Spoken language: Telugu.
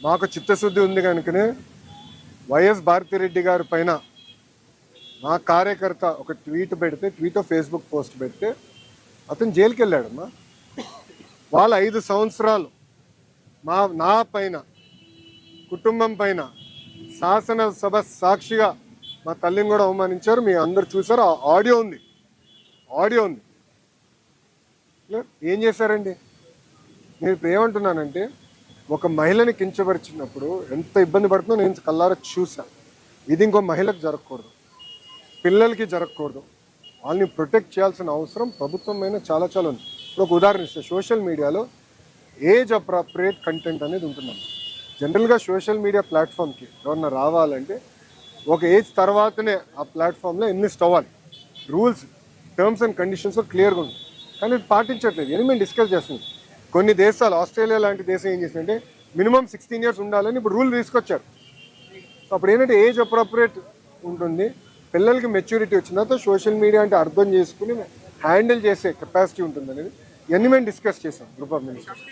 మాకు చిత్తశుద్ధి ఉంది కనుకనే వైఎస్ భారతిరెడ్డి గారి పైన మా కార్యకర్త ఒక ట్వీట్ పెడితే ట్వీట్ ఫేస్బుక్ పోస్ట్ పెడితే అతను జైలుకి వెళ్ళాడమ్మా వాళ్ళ ఐదు సంవత్సరాలు మా నా పైన కుటుంబం పైన శాసనసభ సాక్షిగా మా తల్లిని కూడా అవమానించారు మీ అందరు చూసారు ఆడియో ఉంది. ఆడియో ఉంది. ఏం చేశారండి? నేను ఇప్పుడు ఏమంటున్నానంటే ఒక మహిళని కించపరిచినప్పుడు ఎంత ఇబ్బంది పడుతుందో నేను కల్లారా చూశాను ఇది ఇంకో మహిళకు జరగకూడదు. పిల్లలకి జరగకూడదు. వాళ్ళని ప్రొటెక్ట్ చేయాల్సిన అవసరం ప్రభుత్వం చాలా చాలా ఉంది. ఇప్పుడు ఒక ఉదాహరణ ఇస్తే. సోషల్ మీడియాలో ఏజ్ అప్రాప్రియేట్ కంటెంట్ అనేది ఉంటుందన్నమాట జనరల్గా సోషల్ మీడియా ప్లాట్ఫామ్కి ఎవరన్నా రావాలంటే ఒక ఏజ్ తర్వాతనే ఆ ప్లాట్ఫామ్లో ఎన్లిస్ట్ అవ్వాలి? రూల్స్ టర్మ్స్ అండ్ కండిషన్స్ క్లియర్గా ఉంది. కానీ ఇది పాటించట్లేదు. అని మేము డిస్కస్ చేస్తున్నాం కొన్ని దేశాలు ఆస్ట్రేలియా లాంటి దేశం ఏం చేసిందంటే మినిమం సిక్స్టీన్ ఇయర్స్ ఉండాలని ఇప్పుడు రూల్ తీసుకొచ్చారు. సో అప్పుడు ఏంటంటే ఏజ్ అప్రోప్రియేట్ ఉంటుంది. పిల్లలకి మెచ్యూరిటీ వచ్చిన తర్వాత సోషల్ మీడియా అంటే అర్థం చేసుకుని హ్యాండిల్ చేసే కెపాసిటీ ఉంటుంది అనేది ఇవన్నీ మేము డిస్కస్ చేసాం గ్రూప్ ఆఫ్ మినిస్టర్స్